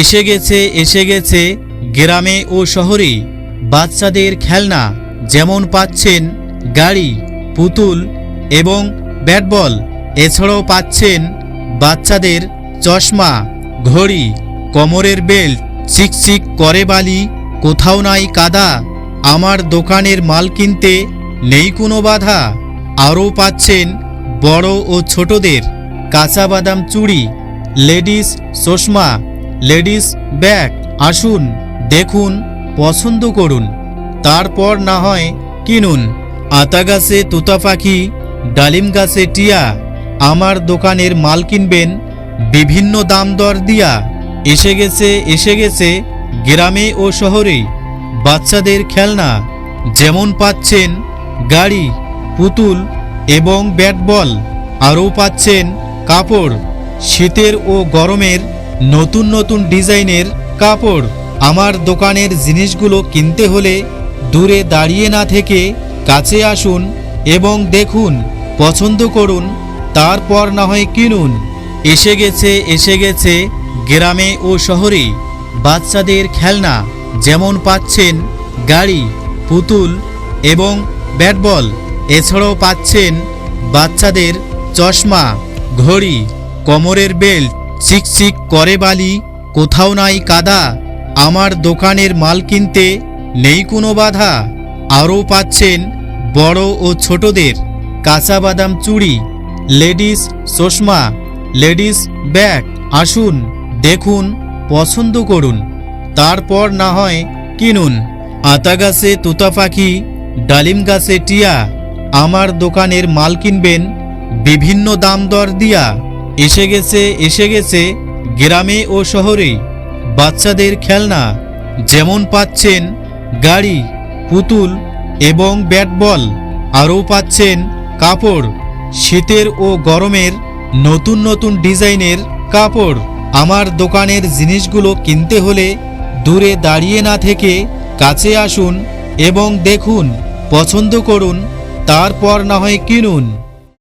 এসে গেছে এসে গেছে গ্রামে ও শহরে বাচ্চাদের খেলনা যেমন পাচ্ছেন গাড়ি, পুতুল এবং ব্যাট বল এছাড়াও পাচ্ছেন বাচ্চাদের চশমা, ঘড়ি, কোমরের বেল্ট, চিকচিক করে বালি, কোথাও নাই কাদা, আমার দোকানের মাল কিনতে নেই কোনো বাধা। আরও পাচ্ছেন বড় ও ছোটদের কাঁচা বাদাম চুড়ি, লেডিস চশমা লেডিস, ব্যাগ, আসুন, দেখুন, পছন্দ করুন। তারপর না হয় কিনুন। আতা গাছে তোতা পাখি, ডালিম গাছে টিয়া, আমার দোকানের মাল কিনবেন, বিভিন্ন দাম দর দিয়া। এসে গেছে এসে গেছে, গ্রামে ও শহরে, বাচ্চাদের খেলনা, যেমন পাচ্ছেন, গাড়ি, পুতুল এবং ব্যাট বল, আরও পাচ্ছেন কাপড়, শীতের ও গরমের নতুন নতুন ডিজাইনের কাপড়। আমার দোকানের জিনিসগুলো কিনতে হলে দূরে দাঁড়িয়ে না থেকে কাছে আসুন এবং দেখুন, পছন্দ করুন, তারপর না হয় কিনুন। এসে গেছে এসে গেছে গ্রামে ও শহরে বাচ্চাদের খেলনা, যেমন পাচ্ছেন গাড়ি, পুতুল এবং ব্যাট বল এছাড়াও পাচ্ছেন বাচ্চাদের চশমা, ঘড়ি, কোমরের বেল্ট চিকচিক করে বালি, কোথাও নাই কাদা, আমার দোকানের মাল কিনতে নেই কোনো বাধা। আরও পাচ্ছেন বড় ও ছোটদের কাঁচা বাদাম চুড়ি, লেডিস চশমা, লেডিস ব্যাগ, আসুন, দেখুন, পছন্দ করুন, তারপর না হয় কিনুন। আতা গাছে তোতা পাখি, ডালিম গাছে টিয়া, আমার দোকানের মাল কিনবেন, বিভিন্ন দাম দর দিয়া। এসে গেছে এসে গেছে গ্রামে ও শহরে বাচ্চাদের খেলনা। যেমন পাচ্ছেন গাড়ি, পুতুল এবং ব্যাট বল আরও পাচ্ছেন কাপড়, শীতের ও গরমের নতুন নতুন ডিজাইনের কাপড়। আমার দোকানের জিনিসগুলো কিনতে হলে দূরে দাঁড়িয়ে না থেকে কাছে আসুন এবং দেখুন, পছন্দ করুন, তারপর না হয় কিনুন।